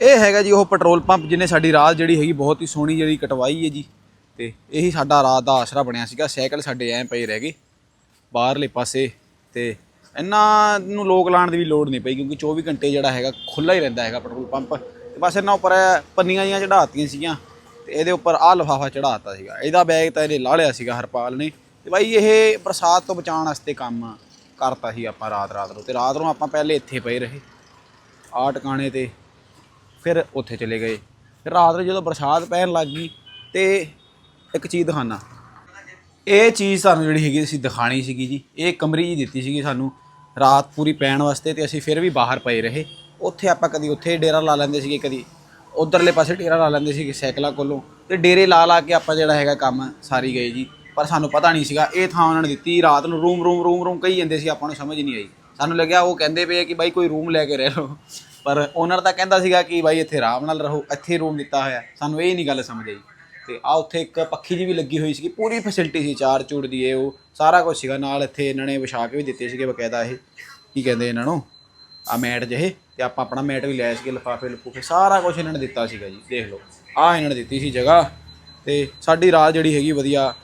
ਇਹ ਹੈਗਾ ਜੀ ਉਹ ਪੈਟਰੋਲ ਪੰਪ ਜਿਹਨੇ ਸਾਡੀ ਰਾਤ ਜਿਹੜੀ ਹੈਗੀ ਬਹੁਤ ਹੀ ਸੋਹਣੀ ਜਿਹੜੀ ਕਟਵਾਈ ਹੈ ਜੀ ਤੇ ਇਹੀ ਸਾਡਾ ਰਾਤ ਦਾ ਆਸਰਾ ਬਣਿਆ ਸੀਗਾ, ਸਾਈਕਲ ਸਾਡੇ ਐਂ ਪਏ ਰਹਿ ਗਏ ਬਾਹਰਲੇ ਪਾਸੇ ਤੇ ਇਹਨਾਂ ਨੂੰ ਲੋਕ ਲਾਣ ਦੀ ਵੀ ਲੋੜ ਨਹੀਂ ਪਈ ਕਿਉਂਕਿ 24 ਘੰਟੇ ਜਿਹੜਾ ਹੈਗਾ ਖੁੱਲਾ ਹੀ ਰਹਿੰਦਾ ਹੈਗਾ ਪੈਟਰੋਲ ਪੰਪ। ਤੇ ਬਸ ਇਹਨਾਂ ਉੱਪਰ ਪੰਨੀਆਂ ਜੀਆਂ ਚੜਾਤੀਆਂ ਸੀਗੀਆਂ ਤੇ ਇਹਦੇ ਉੱਪਰ ਆਹ ਲਿਫਾਫਾ ਚੜਾਤਾ ਸੀਗਾ। ਇਹਦਾ ਬੈਗ ਤਾਂ ਇਹਨੇ ਲਾ ਲਿਆ ਸੀਗਾ ਹਰਪਾਲ ਨੇ ਤੇ ਬਾਈ ਇਹ ਬਰਸਾਤ ਤੋਂ ਬਚਾਉਣ ਵਾਸਤੇ ਕੰਮ ਕਰਤਾ ਸੀ ਆਪਾਂ ਰਾਤ ਰਾਤ ਨੂੰ ਤੇ ਰਾਤ ਨੂੰ ਆਪਾਂ ਪਹਿਲੇ ਇੱਥੇ ਪਏ ਰਹੇ। ਆ ਟਿਕਾਣੇ ਤੇ ਫਿਰ ਉੱਥੇ ਚਲੇ ਗਏ। ਫਿਰ ਰਾਤ ਨੂੰ ਜਦੋਂ ਬਰਸਾਤ ਪੈਣ ਲੱਗ ਗਈ ਤੇ ਇੱਕ ਚੀਜ਼ ਦਿਖਾਣਾ ਇਹ ਚੀਜ਼ ਸਾਨੂੰ ਜਿਹੜੀ ਹੈਗੀ ਅਸੀਂ ਦਿਖਾਣੀ ਸੀਗੀ ਜੀ। ਇਹ ਕਮਰੀ ਜੀ ਦਿੱਤੀ ਸੀਗੀ ਸਾਨੂੰ ਰਾਤ ਪੂਰੀ ਪੈਣ ਵਾਸਤੇ ਤੇ ਅਸੀਂ ਫਿਰ ਵੀ ਬਾਹਰ ਪਏ ਰਹੇ। ਉੱਥੇ ਆਪਾਂ ਕਦੀ ਉੱਥੇ ਡੇਰਾ ਲਾ ਲੈਂਦੇ ਸੀਗੇ ਕਦੀ। ਉਧਰਲੇ ਪਾਸੇ ਡੇਰਾ ਲਾ ਲੈਂਦੇ ਸੀਗੇ ਸਾਈਕਲਾਂ ਕੋਲੋਂ। ਤੇ ਡੇਰੇ ਲਾ ਲਾ ਕੇ ਆਪਾਂ ਜਿਹੜਾ ਹੈਗਾ ਕੰਮ ਸਾਰੀ ਗਏ ਜੀ। ਪਰ ਸਾਨੂੰ ਪਤਾ ਨਹੀਂ ਸੀਗਾ, ਇਹ ਥਾਂ ਉਹਨਾਂ ਨੇ ਦਿੱਤੀ। ਰਾਤ ਨੂੰ ਰੂਮ ਰੂਮ ਰੂਮ ਰੂਮ ਕਹੀ ਜਾਂਦੇ ਸੀ, ਆਪਾਂ ਨੂੰ ਸਮਝ ਨਹੀਂ ਆਈ। ਸਾਨੂੰ ਲੱਗਿਆ ਉਹ ਕਹਿੰਦੇ ਪਏ ਕਿ ਬਾਈ ਕੋਈ ਰੂਮ ਲੈ ਕੇ ਰਹਿ ਲਓ। ਪਰ ਓਨਰ ਤਾਂ ਕਹਿੰਦਾ ਸੀਗਾ ਕਿ ਬਾਈ ਇੱਥੇ ਆਰਾਮ ਨਾਲ ਰਹੋ, ਇੱਥੇ ਰੂਮ ਦਿੱਤਾ ਹੋਇਆ। ਸਾਨੂੰ ਇਹ ਨਹੀਂ ਗੱਲ ਸਮਝ ਆਈ। ਤੇ ਆ ਉੱਥੇ ਇੱਕ ਪੱਖੀ ਜੀ ਵੀ ਲੱਗੀ ਹੋਈ ਸੀਗੀ, ਪੂਰੀ ਫੈਸਿਲਿਟੀ ਸੀ, ਚਾਰ ਚੂੜ ਦੀ ਇਹ, ਉਹ ਸਾਰਾ ਕੁਝ ਸੀਗਾ। ਨਾਲ ਇੱਥੇ ਇਹਨਾਂ ਨੇ ਵਿਛਾ ਕੇ ਵੀ ਦਿੱਤੇ ਸੀਗੇ ਬਕਾਇਦਾ ਇਹ। ਕੀ ਕਹਿੰਦੇ ਇਹਨਾਂ ਨੂੰ? ਆ ਮੈਟ ਜਿਹੇ, ਤੇ ਆਪਾਂ ਆਪਣਾ ਮੈਟ ਵੀ ਲੈ ਸੀਗੇ, ਲਿਫਾਫੇ, ਲਫੂਫੇ, ਸਾਰਾ ਕੁਝ ਇਹਨਾਂ ਨੇ ਦਿੱਤਾ ਸੀਗਾ ਜੀ, ਦੇਖ ਲਓ। ਆ ਇਹਨਾਂ ਨੇ ਦਿੱਤੀ ਸੀ ਜਗ੍ਹਾ। ਤੇ ਸਾਡੀ ਰਾਹ ਜਿਹੜੀ ਹੈਗੀ ਵਧੀਆ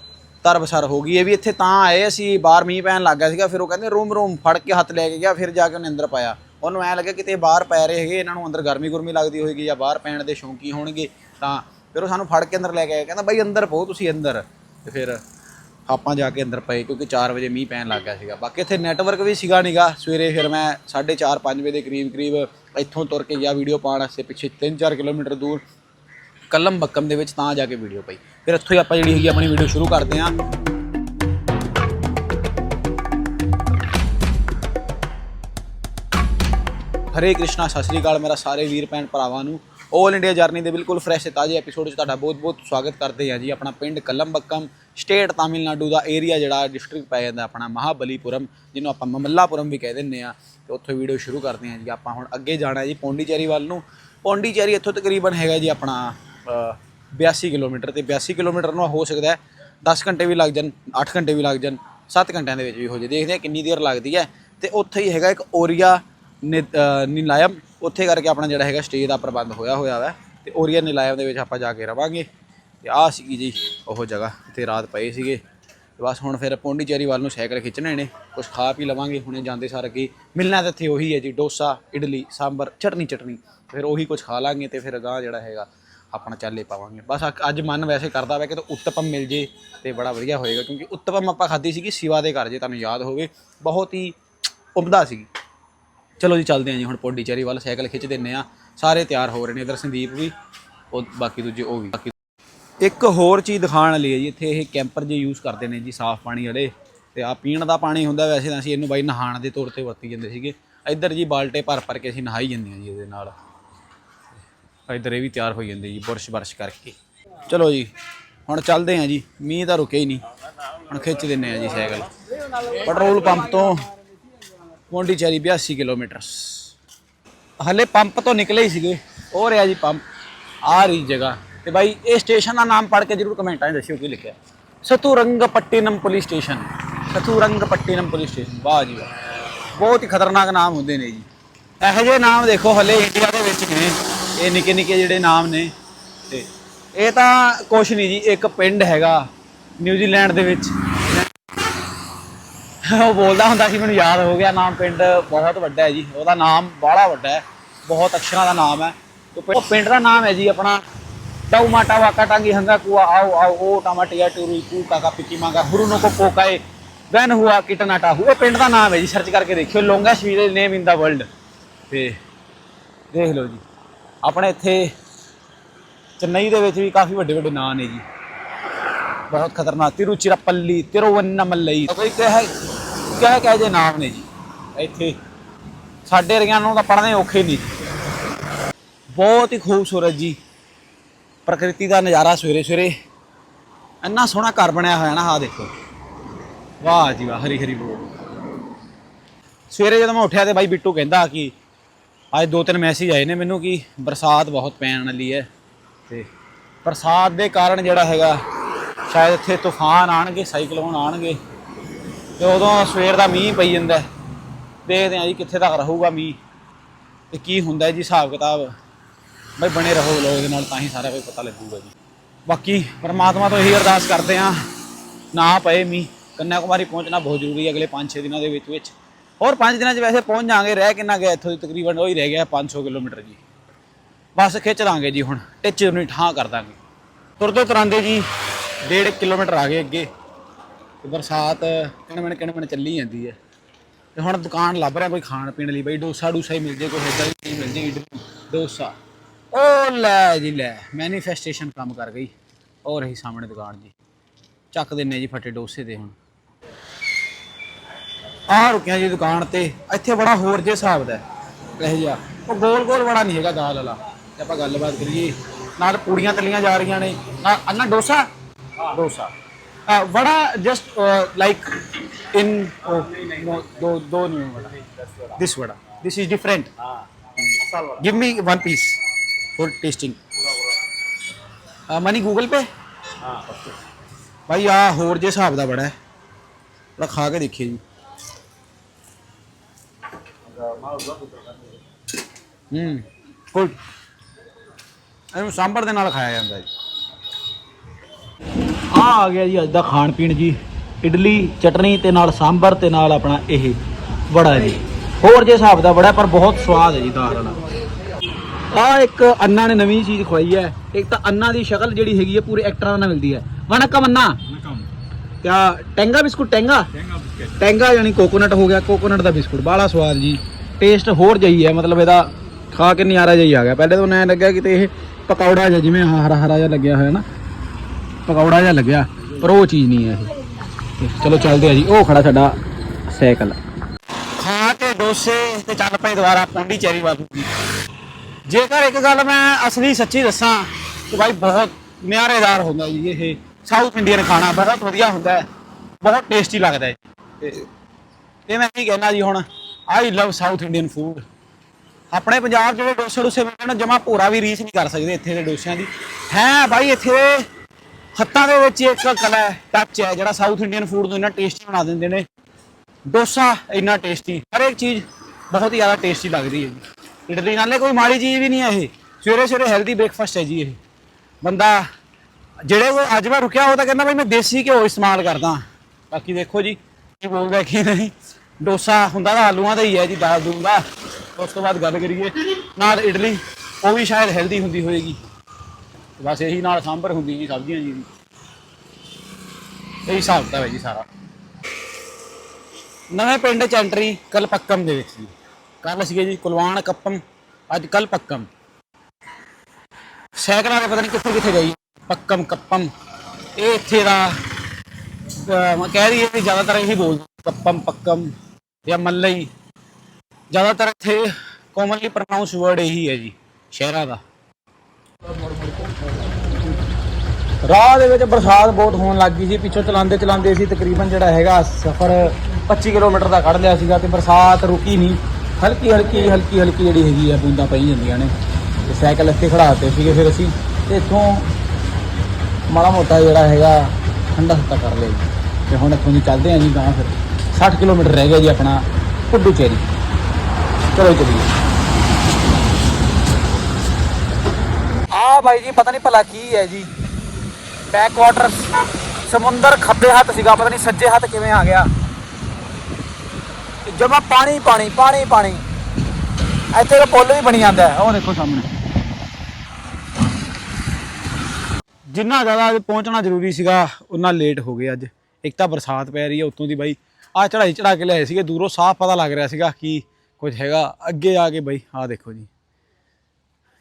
ਤਰਬਸਰ ਹੋ ਗਈ। ਇਹ ਵੀ ਇੱਥੇ ਤਾਂ ਆਏ ਅਸੀਂ, ਬਾਹਰ ਮੀਂਹ ਪੈਣ ਲੱਗ ਗਿਆ ਸੀਗਾ, ਫਿਰ ਉਹ ਕਹਿੰਦੇ ਰੂਮ ਰੂਮ ਫੜ ਕੇ ਹੱਥ ਲੈ ਕੇ ਗਿਆ, ਫਿਰ ਜਾ ਕੇ ਉਹਨੇ ਅੰਦਰ ਪਾਇਆ। ਉਹਨੂੰ ਐ ਲੱਗਿਆ ਕਿਤੇ ਬਾਹਰ ਪੈ ਰਹੇ ਹੈਗੇ, ਇਹਨਾਂ ਨੂੰ ਅੰਦਰ ਗਰਮੀ ਗੁਰਮੀ ਲੱਗਦੀ ਹੋਏਗੀ ਜਾਂ ਬਾਹਰ ਪੈਣ ਦੇ ਸ਼ੌਂਕੀ ਹੋਣਗੇ, ਤਾਂ ਫਿਰ ਉਹ ਸਾਨੂੰ ਫੜ ਕੇ ਅੰਦਰ ਲੈ ਕੇ ਆਇਆ, ਕਹਿੰਦਾ ਬਾਈ ਅੰਦਰ ਪਓ ਤੁਸੀਂ ਅੰਦਰ। ਤੇ ਫਿਰ ਆਪਾਂ ਜਾ ਕੇ ਅੰਦਰ ਪਏ, ਕਿਉਂਕਿ 4 ਵਜੇ ਮੀਂਹ ਪੈਣ ਲੱਗ ਗਿਆ ਸੀਗਾ। ਬਾਕੀ ਇੱਥੇ ਨੈਟਵਰਕ ਵੀ ਸੀਗਾ ਨੀਗਾ, ਸਵੇਰੇ ਫਿਰ ਮੈਂ 4:30 5 ਵਜੇ ਦੇ ਕਰੀਬ ਕਰੀਬ ਇੱਥੋਂ ਤੁਰ ਕੇ ਗਿਆ ਵੀਡੀਓ ਪਾਉਣ ਵਾਸਤੇ, ਪਿੱਛੇ 3-4 ਕਿਲੋਮੀਟਰ ਦੂਰ, ਕਲਮ ਬੱਕਮ ਦੇ ਵਿੱਚ ਤਾਂ ਜਾ ਕੇ ਵੀਡੀਓ ਪਾਈ। ਫਿਰ ਇੱਥੋਂ ਹੀ ਆਪਾਂ ਜਿਹੜੀ ਹੈਗੀ ਆਪਣੀ ਵੀਡੀਓ ਸ਼ੁਰੂ ਕਰਦੇ ਹਾਂ। ਹਰੇ ਕ੍ਰਿਸ਼ਨਾ ਸਤਿ ਸ੍ਰੀ ਅਕਾਲ ਮੇਰਾ ਸਾਰੇ ਵੀਰ ਭੈਣ ਭਰਾਵਾਂ ਨੂੰ। 올 ਇੰਡੀਆ ਜਰਨੀ ਦੇ ਬਿਲਕੁਲ ਫਰੈਸ਼ ਤੇ ਤਾਜ਼ੇ ਐਪੀਸੋਡ 'ਚ ਤੁਹਾਡਾ ਬਹੁਤ-ਬਹੁਤ ਸਵਾਗਤ ਕਰਦੇ ਹਾਂ ਜੀ। ਆਪਣਾ ਪਿੰਡ ਕਲੰਬੱਕਮ ਸਟੇਟ ਤਾਮਿਲਨਾਡੂ ਦਾ ਏਰੀਆ ਜਿਹੜਾ ਡਿਸਟ੍ਰਿਕਟ ਪੈ ਜਾਂਦਾ ਆਪਣਾ ਮਹਾਬਲੀਪੁਰਮ ਜਿਹਨੂੰ ਆਪਾਂ ਮਮੱਲਾਪੁਰਮ ਵੀ ਕਹਿ ਦਿੰਦੇ ਆ ਤੇ ਉੱਥੋਂ ਵੀਡੀਓ ਸ਼ੁਰੂ ਕਰਦੇ ਹਾਂ ਜੀ। ਆਪਾਂ ਹੁਣ ਅੱਗੇ ਜਾਣਾ ਜੀ ਪੌਂਡੀਚੇਰੀ ਵੱਲ ਨੂੰ। ਪੌਂਡੀਚੇਰੀ ਇੱਥੋਂ ਤਕਰੀਬਨ ਹੈਗਾ ਜੀ ਆਪਣਾ ਅ, 82 ਕਿਲੋਮੀਟਰ ਤੇ 82 ਕਿਲੋਮੀਟਰ ਨੂੰ ਹੋ ਸਕਦਾ ਹੈ। 10 ਘੰਟੇ ਵੀ ਲੱਗ ਜਾਣ 8 ਘੰਟੇ ਵੀ ਲੱਗ ਜਾਣ 7 ਘੰਟਿਆਂ ਦੇ ਵਿੱਚ ਵੀ ਹੋ ਜੇ ਦੇਖਦੇ ਆ ਕਿੰਨੀ ਦੇਰ ਲੱਗਦੀ ਹੈ। ਤੇ ਉੱਥੇ ਹੀ ਹੈਗਾ ਇੱਕ ਓਰੀਆ ਨਿਲਾਇਮ, ਉੱਥੇ ਕਰਕੇ ਆਪਣਾ ਜਿਹੜਾ ਹੈਗਾ ਸਟੇ ਦਾ ਪ੍ਰਬੰਧ ਹੋਇਆ ਹੋਇਆ ਵਾ ਤੇ ਓਰੀਆ ਨਿਲਾਇਮ ਦੇ ਵਿੱਚ ਆਪਾਂ ਜਾ ਕੇ ਰਵਾਂਗੇ। ਤੇ ਆਹ ਸੀਗੀ ਜੀ ਉਹ ਜਗ੍ਹਾ ਜਿੱਥੇ ਰਾਤ ਪਏ ਸੀਗੇ। ਬਸ ਹੁਣ ਫਿਰ ਪੌਂਡੀਚੇਰੀ ਵੱਲ ਨੂੰ ਸਾਈਕਲ ਖਿੱਚਣੇ ਨੇ ਕੁਝ ਖਾ ਪੀ ਲਵਾਂਗੇ। ਹੁਣੇ ਜਾਂਦੇ ਸਾਰ ਕੀ ਮਿਲਣਾ ਤਾਂ ਇੱਥੇ ਉਹੀ ਹੈ ਜੀ, ਡੋਸਾ, ਇਡਲੀ, ਸਾਂਬਰ, ਚਟਨੀ ਚਟਨੀ। ਫਿਰ ਉਹੀ ਕੁਝ ਖਾ ਲਾਂਗੇ ਤੇ ਫਿਰ ਅਗਾਂਹ ਜਿਹੜਾ ਹੈਗਾ ਆਪਣਾ ਚਾਲੇ ਪਾਵਾਂਗੇ। ਬਸ ਅ- ਅੱਜ ਮਨ ਵੈਸੇ ਕਰਦਾ ਵਾ ਕਿ ਤਾਂ ਉੱਤਪਮ ਮਿਲ ਜੇ ਤੇ ਬੜਾ ਵਧੀਆ ਹੋਏਗਾ, ਕਿਉਂਕਿ ਉੱਤਪਮ ਆਪਾਂ ਖਾਧੀ ਸੀਗੀ ਸਿਵਾ ਦੇ ਘਰ, ਜੇ ਤੁਹਾਨੂੰ ਯਾਦ ਹੋਵੇ। ਬਹੁਤ ਹੀ ਉਮਦਾ ਸੀਗੀ। ਚਲੋ ਜੀ, ਚੱਲਦੇ ਹਾਂ ਜੀ ਹੁਣ ਪੌਂਡੀਚੇਰੀ ਵੱਲ, ਸਾਈਕਲ ਖਿੱਚ ਦਿੰਨੇ ਆ ਸਾਰੇ ਤਿਆਰ ਹੋ ਰਹੇ ਨੇ ਇਧਰ ਸੰਦੀਪ ਵੀ, ਉਹ ਬਾਕੀ ਦੂਜੇ, ਉਹ ਵੀ। ਬਾਕੀ ਇੱਕ ਹੋਰ ਚੀਜ਼ ਦਿਖਾਉਣ ਲਈ ਹੈ ਜੀ, ਇੱਥੇ ਇਹ ਕੈਂਪਰ ਜੇ ਯੂਜ਼ ਕਰਦੇ ਨੇ ਜੀ, ਸਾਫ਼ ਪਾਣੀ ਵਾਲੇ। ਤੇ ਆ ਪੀਣ ਦਾ ਪਾਣੀ ਹੁੰਦਾ, ਵੈਸੇ ਤਾਂ ਅਸੀਂ ਇਹਨੂੰ ਬਾਈ ਨਹਾਣ ਦੇ ਤੌਰ ਤੇ ਵਰਤੀ ਜਾਂਦੇ ਸੀਗੇ। ਇੱਧਰ ਜੀ ਬਾਲਟੇ ਭਰ ਭਰ ਕੇ ਅਸੀਂ ਨਹਾਈ ਜਾਂਦੇ ਹਾਂ ਜੀ ਇਹਦੇ ਨਾਲ। ਇੱਧਰ ਇਹ ਵੀ ਤਿਆਰ ਹੋਈ ਜਾਂਦੇ ਜੀ, ਬੁਰਸ਼ ਬਰਸ਼ ਕਰਕੇ। ਚਲੋ ਜੀ, ਹੁਣ ਚੱਲਦੇ ਹਾਂ ਜੀ, ਮੀਂਹ ਤਾਂ ਰੁਕਿਆ ਹੀ ਨਹੀਂ। ਹੁਣ ਖਿੱਚ ਦਿੰਨੇ ਆ ਜੀ ਸਾਈਕਲ। ਪੈਟਰੋਲ ਪੰਪ ਤੋਂ ਪੌਂਡੀਚੇਰੀ 82 ਕਿਲੋਮੀਟਰ। ਹਲੇ ਪੰਪ ਤੋਂ ਨਿਕਲੇ ਹੀ ਸੀਗੇ, ਉਹ ਰਿਹਾ ਜੀ ਪੰਪ। ਆ ਰਹੀ ਜਗ੍ਹਾ। ਤੇ ਬਾਈ, ਇਹ ਸਟੇਸ਼ਨ ਦਾ ਨਾਮ ਪੜ੍ਹ ਕੇ ਜਰੂਰ ਕਮੈਂਟਾਂ 'ਚ ਦੱਸਿਓ ਕੀ ਲਿਖਿਆ। Sathurangapattinam police station. Sathurangapattinam police station. ਵਾਹ ਜੀ ਵਾਹ। ਬਹੁਤ ਹੀ ਖਤਰਨਾਕ ਨਾਮ ਹੁੰਦੇ ਨੇ ਜੀ। ਇਹੋ ਜਿਹੇ ਨਾਮ ਦੇਖੋ ਹਲੇ ਇੰਡੀਆ ਦੇ ਵਿੱਚ ਨੇ। ਇਹ ਨਿੱਕੇ ਨਿੱਕੇ ਜਿਹੜੇ ਨਾਮ ਨੇ। ਤੇ ਇਹ ਤਾਂ ਕੁਛ ਨਹੀਂ ਜੀ, ਇੱਕ ਪਿੰਡ ਹੈਗਾ ਨਿਊਜ਼ੀਲੈਂਡ ਦੇ ਵਿੱਚ। ਉਹ ਬੋਲਦਾ ਹੁੰਦਾ ਸੀ, ਮੈਨੂੰ ਯਾਦ ਹੋ ਗਿਆ, ਨਾਮ ਪਿੰਡ ਬਹੁਤ ਵੱਡਾ ਹੈ ਜੀ, ਉਹਦਾ ਨਾਮ ਬਾਹਲਾ ਵੱਡਾ ਹੈ, ਬਹੁਤ ਅਕਸ਼ਰਾਂ ਦਾ ਨਾਮ ਹੈ। ਉਹ ਪਿੰਡ ਦਾ ਨਾਮ ਹੈ ਜੀ ਆਪਣਾ ਟਾਉ ਮਾਟਾ ਵਾਕਾ ਟਾਂਗੀ ਹੰਗਾ ਕੁਆ, ਆਓ ਆਓ, ਉਹ ਟਮਾਟਿਆ ਟੂਰੂ, ਕੂ, ਕਾਕਾ, ਪਿੱਕੀ, ਮਾਂਗਾ, ਹੁਰੂ ਕੋ ਪੋਕਾਏ, ਵੈਨ ਹੁਆ ਕਿਟਨਾਟਾ ਹੁ। ਪਿੰਡ ਦਾ ਨਾਮ ਹੈ ਜੀ ਸਰਚ ਕਰਕੇ ਦੇਖਿਓ longest village name in the world ਤੇ ਦੇਖ ਲਓ ਜੀ, ਆਪਣੇ ਇੱਥੇ ਚੇਨਈ ਦੇ ਵਿੱਚ ਵੀ ਕਾਫੀ ਵੱਡੇ ਵੱਡੇ ਨਾਂ ਨੇ ਜੀ। ਬਹੁਤ ਖਤਰਨਾਕ, ਤਿਰੂਚਿਰਾਪੱਲੀ, ਤਿਰੂਵੰਨਮਲਈ। ਕੋਈ ਕਹੇ ਕਹੇ ਕਹੇ ਜੇ ਨਾਮ ਨੇ ਜੀ? ਇੱਥੇ। ਸਾਡੇ ਰਗਿਆਂ ਨੂੰ ਤਾਂ ਪੜ੍ਹਨੇ ਔਖੇ ਨਹੀਂ। ਬਹੁਤ ਹੀ ਖੂਬਸੂਰਤ ਜੀ। ਪ੍ਰਕਿਰਤੀ ਦਾ ਨਜ਼ਾਰਾ ਸਵੇਰੇ ਸਵੇਰੇ। ਇੰਨਾ ਸੋਹਣਾ ਘਰ ਬਣਿਆ ਹੋਇਆ ਨਾ ਆਹ ਦੇਖੋ। ਵਾਹ ਜੀ ਵਾਹ ਹਰੀ ਹਰੀ ਬੋਲ। ਸਵੇਰੇ ਜਦੋਂ ਮੈਂ ਉੱਠਿਆ ਤੇ ਬਾਈ ਬਿੱਟੂ ਕਹਿੰਦਾ ਕਿ ਅੱਜ ਦੋ ਤਿੰਨ ਮੈਸੇਜ ਆਏ ਨੇ ਮੈਨੂੰ ਕਿ ਬਰਸਾਤ ਬਹੁਤ ਪੈਣ ਵਾਲੀ ਹੈ ਤੇ ਬਰਸਾਤ ਦੇ ਕਾਰਨ ਜਿਹੜਾ ਹੈਗਾ ਸ਼ਾਇਦ ਇੱਥੇ ਤੂਫਾਨ ਆਣਗੇ ਸਾਈਕਲੋਨ ਆਣਗੇ ਤੇ ਉਦੋਂ ਸਵੇਰ ਦਾ ਮੀਂਹ ਪਈ ਜਾਂਦਾ ਦੇਖਦੇ ਹਾਂ ਜੀ ਕਿੱਥੇ ਤੱਕ ਰਹੂਗਾ ਮੀਂਹ ਤੇ ਕੀ ਹੁੰਦਾ ਜੀ ਹਿਸਾਬ ਕਿਤਾਬ। ਬਈ ਬਣੇ ਰਹੋ ਲੋਕ ਦੇ ਨਾਲ ਤਾਂ ਹੀ ਸਾਰਾ ਕੁਝ ਪਤਾ ਲੱਗੂਗਾ ਜੀ। ਬਾਕੀ ਪਰਮਾਤਮਾ ਤੋਂ ਇਹੀ ਅਰਦਾਸ ਕਰਦੇ ਆ ਨਾ ਪਏ ਮੀਂਹ। ਕੰਨਿਆ ਕੁਮਾਰੀ ਪਹੁੰਚਣਾ ਬਹੁਤ ਜ਼ਰੂਰੀ ਹੈ ਅਗਲੇ 5-6 ਦਿਨਾਂ ਦੇ ਵਿੱਚ ਵਿੱਚ। ਹੋਰ 5 ਦਿਨਾਂ 'ਚ ਵੈਸੇ ਪਹੁੰਚ ਜਾਾਂਗੇ ਰਹਿ ਕਿੰਨਾ ਗਿਆ ਇੱਥੋਂ ਤਕਰੀਬਨ ਉਹੀ ਰਹਿ ਗਿਆ 500 ਕਿਲੋਮੀਟਰ ਜੀ। ਬਸ ਖਿੱਚ ਦਾਂਗੇ ਜੀ ਹੁਣ, ਟਿੱਚ ਨੂੰ ਠਾਂ ਕਰ ਦਾਂਗੇ। ਤੁਰਦੇ ਤੁਰਾਂਦੇ ਜੀ 1.5 ਕਿਲੋਮੀਟਰ ਆ ਗਏ ਅੱਗੇ। ਤੇ ਬਰਸਾਤ ਕਿਣਮਣ ਕਿਣਮਣ ਚੱਲੀ ਜਾਂਦੀ ਹੈ। ਤੇ ਹੁਣ ਦੁਕਾਨ ਲੱਭ ਰਿਹਾ ਕੋਈ ਖਾਣ ਪੀਣ ਲਈ ਬਈ ਡੋਸਾ ਡੂਸਾ ਹੀ ਮਿਲ ਜੇ ਕੋਈ ਏਦਾਂ ਦੀ ਚੀਜ਼ ਮਿਲ ਜੇ ਇਡਲੀ ਡੋਸਾ। ਉਹ ਲੈ ਜੀ ਲੈ ਮੈਨੀਫੈਸਟੇਸ਼ਨ ਕੰਮ ਕਰ ਗਈ। ਉਹ ਰਹੀ ਸਾਹਮਣੇ ਦੁਕਾਨ ਜੀ। ਚੱਕ ਦਿੰਨੇ ਜੀ ਫੱਟੇ ਡੋਸੇ ਦੇ ਹੁਣ। ਆਹ ਰੁਕਿਆ ਜੀ ਦੁਕਾਨ ਤੇ ਇੱਥੇ ਬੜਾ ਹੋਰ ਜੇ ਹਿਸਾਬ ਦਾ ਇਹ ਜਿਹਾ। ਉਹ ਗੋਲ ਗੋਲ ਬੜਾ ਨਹੀਂ ਹੈਗਾ ਦਾਲ ਵਾਲਾ। ਤੇ ਆਪਾਂ ਗੱਲਬਾਤ ਕਰੀਏ ਨਾਲ ਪੂੜੀਆਂ ਤਲੀਆਂ ਜਾ ਰਹੀਆਂ ਨੇ। ਨਾਲ ਅੰਨਾ dosa? Dosa. Uh, vada just like in ਦੋ ਦੋ new vada this vada this is different give me one piece for tasting. Uh, money google pay? ਭਾਈ ਆ ਹੋਰ ਜੇ ਹਿਸਾਬ ਦਾ ਬੜਾ ਹੈ। ਬੜਾ ਖਾ ਕੇ ਦੇਖੀਏ ਜੀ। ਹੂੰ। ਗੁੱਡ ਇਹਨੂੰ ਸਾਂਬਰ ਦੇ ਨਾਲ ਖਾਇਆ ਜਾਂਦਾ ਜੀ। ਆ ਆ ਗਿਆ ਜੀ ਅੱਜ ਦਾ ਖਾਣ ਪੀਣ ਜੀ। ਇਡਲੀ ਚਟਨੀ ਤੇ ਨਾਲ ਸਾਂਬਰ ਤੇ ਨਾਲ ਆਪਣਾ ਇਹ ਬੜਾ ਜੀ। ਹੋਰ ਜੇ ਹਿਸਾਬ ਦਾ ਬੜਾ ਪਰ ਬਹੁਤ ਸਵਾਦ ਹੈ ਜੀ ਦਾਲ ਵਾਲਾ। ਆ ਇੱਕ ਅੰਨਾ ਨੇ ਨਵੀਂ ਚੀਜ਼ ਖਵਾਈ ਹੈ। ਇੱਕ ਤਾਂ ਅੰਨਾ ਦੀ ਸ਼ਕਲ ਜਿਹੜੀ ਹੈਗੀ ਹੈ ਪੂਰੇ ਐਕਟਰਾਂ ਨਾਲ ਮਿਲਦੀ ਹੈ। ਵਣਕਮ ਅੰਨਾ। ਕਿਆ ਟੈਂਗਾ ਬਿਸਕੁਟ ਟੈਂਗਾ? ਟੈਂਗਾ ਯਾਨੀ ਕੋਕੋਨਟ ਹੋ ਗਿਆ। ਕੋਕੋਨਟ ਦਾ ਬਿਸਕੁਟ ਬਾਹਲਾ ਸਵਾਦ ਜੀ। ਟੇਸਟ ਹੋਰ ਜਈ ਹੈ ਮਤਲਬ ਇਹਦਾ ਖਾ ਕੇ ਨਜ਼ਾਰਾ ਜਈ ਆ ਗਿਆ। ਪਹਿਲੇ ਤਾਂ ਮੈਨੂੰ ਐਂ ਲੱਗਿਆ ਕਿ ਤੇ ਇਹ ਪਕੌੜਾ ਜਿਹਾ ਜਿਵੇਂ ਹਰਾ ਹਰਾ ਜਿਹਾ ਲੱਗਿਆ ਹੋਇਆ ਨਾ ਪਕੌੜਾ ਜਿਹਾ ਲੱਗਿਆ, ਪਰ ਉਹ ਚੀਜ਼ ਨਹੀਂ ਹੈ ਇਹ। ਚਲੋ ਚੱਲਦੇ ਆ ਜੀ, ਉਹ ਖੜਾ ਸਾਡਾ ਸਾਈਕਲ। ਖਾ ਕੇ ਡੋਸੇ ਤੇ ਚੱਲ ਪਏ ਦੁਬਾਰਾ, ਪੌਂਡੀ ਚੈਰੀ ਜੇਕਰ ਇੱਕ ਗੱਲ ਮੈਂ ਅਸਲੀ ਸੱਚੀ ਦੱਸਾਂ, ਕਿ ਭਾਈ ਬਹੁਤ ਨਿਆਰੇਦਾਰ ਹੁੰਦਾ ਜੀ ਇਹ। ਸਾਊਥ ਇੰਡੀਅਨ ਖਾਣਾ ਬਹੁਤ ਵਧੀਆ ਹੁੰਦਾ ਹੈ, ਬਹੁਤ ਟੇਸਟੀ ਲੱਗਦਾ ਹੈ। ਤੇ ਮੈਂ ਕੀ ਕਹਿਣਾ ਜੀ ਹੁਣ I love south Indian food ਆਪਣੇ ਪੰਜਾਬ ਜਿਹੜੇ ਡੋਸੇ ਡੋਸੇ ਮਿਲਣ ਜਮਾ ਭੋਰਾ ਵੀ ਰੀਚ ਨਹੀਂ ਕਰ ਸਕਦੇ ਇੱਥੇ ਦੇ ਡੋਸਿਆਂ ਦੀ। ਹੈ ਭਾਈ ਇੱਥੇ ਹੱਥਾਂ ਦੇ ਵਿੱਚ ਇੱਕ ਕਲਾ ਹੈ ਟੱਚ ਹੈ, ਜਿਹੜਾ ਸਾਊਥ ਇੰਡੀਅਨ ਫੂਡ ਨੂੰ ਇੰਨਾ ਟੇਸਟੀ ਬਣਾ ਦਿੰਦੇ ਨੇ। ਡੋਸਾ ਇੰਨਾ ਟੇਸਟੀ ਹਰ ਇੱਕ ਚੀਜ਼ ਬਹੁਤ ਹੀ ਜ਼ਿਆਦਾ ਟੇਸਟੀ ਲੱਗਦੀ ਹੈ ਇਡਲੀ ਨਾਲੇ ਕੋਈ ਮਾੜੀ ਚੀਜ਼ ਵੀ ਨਹੀਂ ਹੈ ਇਹ। ਸਵੇਰੇ ਸਵੇਰੇ ਹੈਲਦੀ ਬ੍ਰੇਕਫਾਸਟ ਹੈ ਜੀ ਇਹ। ਬੰਦਾ, ਜਿਹੜੇ ਉਹ ਅੱਜ ਮੈਂ ਰੁਕਿਆ, ਉਹ ਤਾਂ ਕਹਿੰਦਾ ਬਈ ਮੈਂ ਦੇਸੀ ਘਿਓ ਇਸਤੇਮਾਲ ਕਰਦਾ। ਬਾਕੀ ਦੇਖੋ ਜੀ, ਇਹ ਬੋਲਦਾ ਕੀ ਨਹੀਂ? ਡੋਸਾ ਹੁੰਦਾ ਤਾਂ ਆਲੂਆਂ ਦਾ ਹੀ ਹੈ ਜੀ ਦਾਲ ਦੂਲ ਦਾ। ਉਸ ਤੋਂ ਬਾਅਦ ਗੱਲ ਕਰੀਏ ਨਾਲ ਇਡਲੀ, ਉਹ ਵੀ ਸ਼ਾਇਦ ਹੈਲਦੀ ਹੁੰਦੀ ਹੋਏਗੀ। ਬਸ ਇਹੀ ਨਾਲ ਸਾਂਭਰ ਹੁੰਦੀ ਜੀ, ਸਬਜ਼ੀਆਂ ਜੀ। ਦੀ ਇਹ ਹਿਸਾਬ ਦਾ ਹੈ ਜੀ ਸਾਰਾ। ਨਵੇਂ ਪਿੰਡ ਚ ਐਂਟਰੀ ਕਲਪੱਕਮ ਦੇ ਵਿੱਚ ਜੀ। ਕੱਲ ਸੀਗੇ ਜੀ ਕੁਲਵਾਨ, ਕੱਪਮ, ਅੱਜ ਕਲਪੱਕਮ ਸਾਈਕਲਾਂ ਦੇ ਪਤਾ ਨਹੀਂ ਕਿੱਥੇ ਕਿੱਥੇ ਗਈ ਪੱਕਮ, ਕੱਪਮ। ਇਹ ਇੱਥੇ ਦਾ ਮੈਂ ਕਹਿ ਰਹੀ ਹੈ ਜ਼ਿਆਦਾਤਰ ਇਹੀ ਬੋਲਦੇ ਕੱਪਮ, ਪੱਕਮ ਜਾਂ ਮੱਲਈ। ਜ਼ਿਆਦਾਤਰ ਇੱਥੇ ਕਾਮਨਲੀ ਪ੍ਰੋਨਾਂਸ ਵਰਡ ਇਹੀ ਹੈ ਜੀ, ਸ਼ਹਿਰਾਂ ਦਾ। ਰਾਹ ਦੇ ਵਿੱਚ ਬਰਸਾਤ ਬਹੁਤ ਹੋਣ ਲੱਗ ਗਈ ਸੀ, ਪਿੱਛੋਂ ਚਲਾਉਂਦੇ ਚਲਾਉਂਦੇ ਸੀ ਤਕਰੀਬਨ ਜਿਹੜਾ ਹੈਗਾ ਸਫ਼ਰ 25 ਕਿਲੋਮੀਟਰ ਦਾ ਕੱਢ ਲਿਆ ਸੀਗਾ ਤੇ ਬਰਸਾਤ ਰੁਕੀ ਨਹੀਂ। ਹਲਕੀ ਹਲਕੀ ਹਲਕੀ ਹਲਕੀ ਜਿਹੜੀ ਹੈਗੀ ਆ ਬੂੰਦਾਂ ਪਈ ਜਾਂਦੀਆਂ ਨੇ ਤੇ ਸਾਈਕਲ ਇੱਥੇ ਖੜਾ ਦਿੱਤੇ ਸੀਗੇ ਫਿਰ ਅਸੀਂ ਤੇ ਇੱਥੋਂ ਮਾੜਾ ਮੋਟਾ ਜਿਹੜਾ ਹੈਗਾ ਠੰਡਾ ਸੱਤਾ ਕਰ ਲਿਆ ਜੀ। ਤੇ ਹੁਣ ਇੱਥੋਂ ਦੀ ਚੱਲਦੇ ਆਂ ਜੀ ਗਾਂ ਫਿਰ। 60 ਕਿਲੋਮੀਟਰ ਰਹਿ ਗਿਆ ਜੀ ਆਪਣਾ ਪੁੱਡੂਚੇਰੀ। ਚਲੋ ਚੱਲੀਏ। ਆ ਭਾਈ ਜੀ, ਪਤਾ ਨਹੀਂ ਭਲਾ ਕੀ ਹੈ ਜੀ। ਬੈਕ ਵਾਟਰ ਸਮੁੰਦਰ ਖੱਬੇ ਹੱਥ ਸੀਗਾ, ਪਤਾ ਨਹੀਂ ਸੱਜੇ ਹੱਥ ਕਿਵੇਂ ਆ ਗਿਆ। ਜਮਾ ਪਾਣੀ ਪਾਣੀ ਪਾਣੀ ਪਾਣੀ। ਇੱਥੇ ਤਾਂ ਪੁੱਲ ਵੀ ਬਣੀ ਜਾਂਦਾ ਉਹ ਦੇਖੋ ਸਾਹਮਣੇ। ਜਿੰਨਾ ਜ਼ਿਆਦਾ ਪਹੁੰਚਣਾ ਜ਼ਰੂਰੀ ਸੀਗਾ ਉਨਾ ਲੇਟ ਹੋ ਗਏ ਅੱਜ। ਇੱਕ ਤਾਂ ਬਰਸਾਤ ਪੈ ਰਹੀ ਹੈ ਉਤੋਂ ਦੀ ਬਾਈ। ਆ ਚੜਾਈ ਚੜਾ ਕੇ ਲਿਆਏ ਸੀਗੇ, ਦੂਰੋਂ ਸਾਫ਼ ਪਤਾ ਲੱਗ ਰਿਹਾ ਸੀਗਾ ਕਿ ਕੁਝ ਹੈਗਾ। ਅੱਗੇ ਆ ਕੇ ਬਾਈ, ਆਹ ਦੇਖੋ ਜੀ।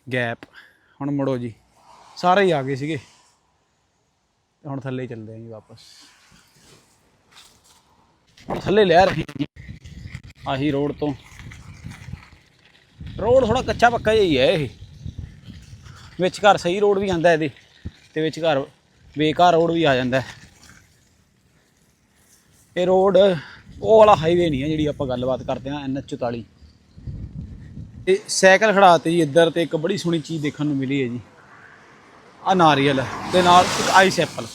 ਗੈਪ ਹੁਣ ਮੁੜੋ ਜੀ। ਸਾਰੇ ਹੀ ਆ ਗਏ ਸੀਗੇ। ਹੁਣ ਥੱਲੇ ਚੱਲਦੇ ਆਂ ਜੀ ਵਾਪਸ। ਥੱਲੇ ਲੈ ਰਹੀ ਜੀ। ਆਹੀ ਰੋਡ ਤੋਂ। ਰੋਡ ਥੋੜਾ ਕੱਚਾ ਪੱਕਾ ਜਿਹਾ ਹੀ ਹੈ ਇਹ। ਵਿੱਚ ਘਰ ਸਹੀ ਰੋਡ ਵੀ ਆਂਦਾ ਇਹਦੇ। ਤੇ ਵਿੱਚ ਘਰ ਬੇਕਾਰ ਰੋਡ ਵੀ ਆ ਜਾਂਦਾ। ਇਹ ਰੋਡ ਉਹ ਵਾਲਾ ਹਾਈਵੇ ਨਹੀਂ ਹੈ ਜਿਹੜੀ ਆਪਾਂ ਗੱਲਬਾਤ ਕਰਦੇ ਹਾਂ ਐਨਐਚ 44 ਤੇ ਸਾਈਕਲ ਖੜਾਤੇ ਜੀ ਇੱਧਰ ਤੇ ਇੱਕ ਬੜੀ ਸੋਹਣੀ ਚੀਜ਼ ਦੇਖਣ ਨੂੰ ਮਿਲੀ ਹੈ ਜੀ ਆ ਨਾਰੀਅਲ ਦੇ ਨਾਲ ਇੱਕ ਆਈਸ ਐਪਲ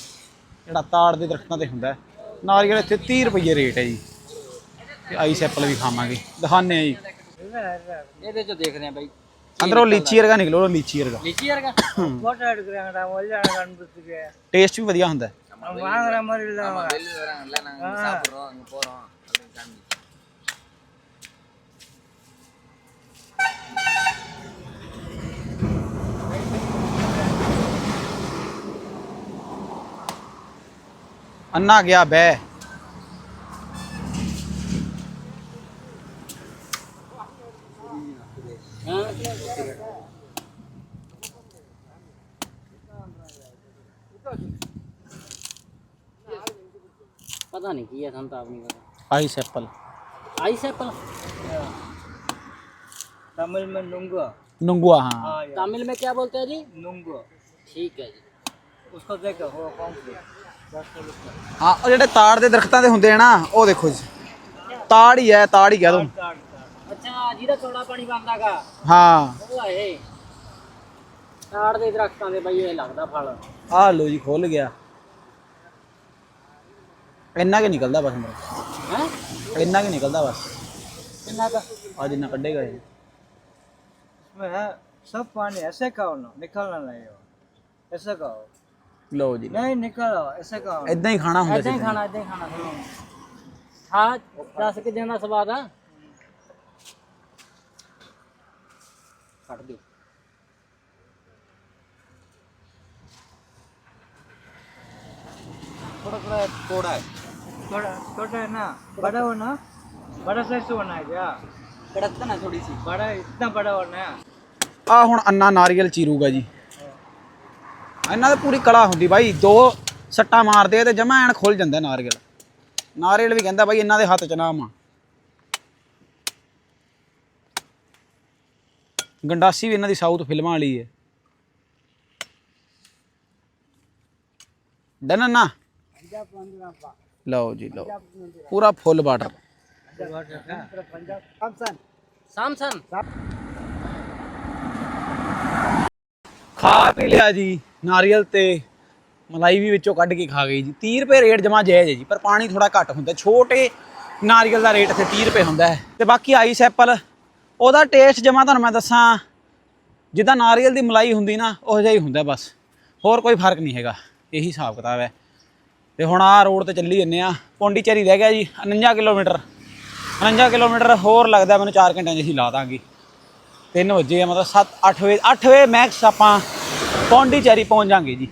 ਜਿਹੜਾ ਤਾੜ ਦੇ ਦਰਖਤਾਂ ਤੇ ਹੁੰਦਾ ਹੈ। ਨਾਰੀਅਲ ਇੱਥੇ 30 ਰੁਪਏ ਰੇਟ ਹੈ ਜੀ ਤੇ ਆਈਸ ਐਪਲ ਵੀ ਖਾਵਾਂਗੇ ਦਿਖਾਣੇ ਆ ਜੀ ਇਹਦੇ ਚ ਦੇਖਦੇ ਆ ਬਾਈ ਅੰਦਰੋਂ ਲੀਚੀ ਵਰਗਾ ਨਿਕਲੋ ਲੀਚੀ ਵਰਗਾ லிச்சி இருக்கா போட்டோ எடுக்கிறாங்கடா ஒல்லியான காண்பத்துக்கு ਟੇਸਟ ਵੀ ਵਧੀਆ ਹੁੰਦਾ ਹੈ। வாங்குற மாதிரி இல்லாம வெளியில் வராங்கல்ல நாங்கள் சாப்பிட்றோம் அங்கே போகிறோம் अन्ना गया बे? पता नहीं किया था I ice I ice apple? से पल तमिल में नुंगो ਨੁੰਗੂਆ ਹਾਂ तमिल में क्या बोलते हैं जी नुंगो ठीक है जी उसको देखो वो कौन सी ਹਾਂ ਉਹ ਜਿਹੜੇ ਤਾੜ ਦੇ ਦਰਖਤਾਂ ਦੇ ਹੁੰਦੇ ਆ ਨਾ ਉਹ ਦੇਖੋ ਜੀ ਤਾੜ ਹੀ ਹੈ ਤਾੜ ਹੀ ਕਹਿ ਦੋ ਅੱਛਾ ਜਿਹਦਾ ਚੌੜਾ ਪਾਣੀ ਬੰਦਾ ਗਾ ਹਾਂ ਉਹ ਆ ਇਹ ਤਾੜ ਦੇ ਦਰਖਤਾਂ ਦੇ ਬਈ ਇਹ ਲੱਗਦਾ ਫਲ ਆਹ ਲੋ ਜੀ ਖੁੱਲ ਗਿਆ ਇੰਨਾ ਕਿ ਨਿਕਲਦਾ ਬਸ ਮੇਰਾ ਹੈ ਇੰਨਾ ਕਿ ਨਿਕਲਦਾ ਬਸ ਕਿੰਨਾ ਦਾ ਆ ਜਿੰਨਾ ਕੱਢੇਗਾ ਇਹ इसमें है सब पानी ऐसे खाओ ना निकलना नहीं हो ऐसे खाओ ਲਓ ਜੀ नहीं निकलो ऐसे खाओ ਇਦਾਂ ਹੀ ਖਾਣਾ ਹੁੰਦਾ ਏਦਾਂ ਹੀ ਸੀ ਖਾਣਾ ਏਦਾਂ ਹੀ ਖਾਣਾ ਹਾਂ ਦੱਸ ਕੇ ਦੇਣਾ ਸਵਾਦ ਆ ਕੱਢ ਦਿਓ थोड़ा थोड़ा कोड़ा है थोड़ा छोटा है ना बड़ा होना बड़ा साइज होना है क्या कड़कता ना थोड़ी सी बड़ा इतना बड़ा होना है ਆ ਹੁਣ ਅੰਨਾ ਨਾਰੀਅਲ ਚੀਰੂਗਾ ਜੀ ਇਹਨਾਂ ਦੀ ਪੂਰੀ ਕਲਾ ਹੁੰਦੀ ਬਾਈ ਦੋ ਸੱਟਾਂ ਮਾਰਦੇ ਆ ਤੇ ਜਮਾ ਐਨ ਖੁੱਲ ਜਾਂਦਾ ਨਾਰੀਅਲ ਨਾਰੀਅਲ ਵੀ ਕਹਿੰਦਾ ਬਾਈ ਇਹਨਾਂ ਦੇ ਹੱਥ 'ਚ ਨਾਮ ਆ ਗੰਡਾਸੀ ਵੀ ਇਹਨਾਂ ਦੀ ਸਾਊਥ ਫਿਲਮਾਂ ਵਾਲੀ ਹੈ ਡਨ ਨਾ ਲਓ ਜੀ ਲਓ ਪੂਰਾ ਫੁੱਲ ਬਾਟਰ ਸਾਮਸਨ। ਖਾ ਪੀ ਲਿਆ ਜੀ, ਨਾਰੀਅਲ ਤੇ ਮਲਾਈ ਵੀ ਵਿੱਚੋਂ ਕੱਢ ਕੇ ਖਾ ਗਈ ਜੀ। 30 ਰੁਪਏ ਰੇਟ ਜਮਾ ਜਾਇਜ਼ ਹੈ ਜੀ, ਪਰ ਪਾਣੀ ਥੋੜਾ ਘੱਟ ਹੁੰਦਾ ਛੋਟੇ ਨਾਰੀਅਲ ਦਾ ਰੇਟ ਤੇ 30 ਰੁਪਏ ਹੁੰਦਾ ਹੈ। ਤੇ ਬਾਕੀ ਆਈਸ ਐਪਲ, ਉਹਦਾ ਟੇਸਟ ਜਮਾ ਤੁਹਾਨੂੰ ਮੈਂ ਦੱਸਾਂ, ਜਿੱਦਾਂ ਨਾਰੀਅਲ ਦੀ ਮਲਾਈ ਹੁੰਦੀ ਨਾ, ਉਹ ਜਿਹਾ ਹੀ ਹੁੰਦਾ ਬਸ। ਹੋਰ ਕੋਈ ਫ਼ਰਕ ਨਹੀਂ ਹੈਗਾ, ਇਹੀ ਹਿਸਾਬ ਕਿਤਾਬ ਹੈ। ਤੇ ਹੁਣ ਆ ਰੋਡ ਤੇ ਚੱਲੀ ਜੰਨੇ ਆ ਪੌਂਡੀਚੇਰੀ ਰਹਿ ਗਿਆ ਜੀ 49 ਕਿਲੋਮੀਟਰ। 49 ਕਿਲੋਮੀਟਰ ਹੋਰ ਲੱਗਦਾ, ਮੈਨੂੰ 4 ਘੰਟਿਆਂ 'ਚ ਅਸੀਂ ਲਾ ਦਾਂਗੇ। 3 ਵਜੇ ਆ, ਮਤਲਬ 7 8 ਵਜੇ 8 ਵਜੇ ਮੈਕਸ ਆਪਾਂ ਪੌਂਡੀਚੇਰੀ ਪਹੁੰਚ ਜਾਾਂਗੇ ਜੀ।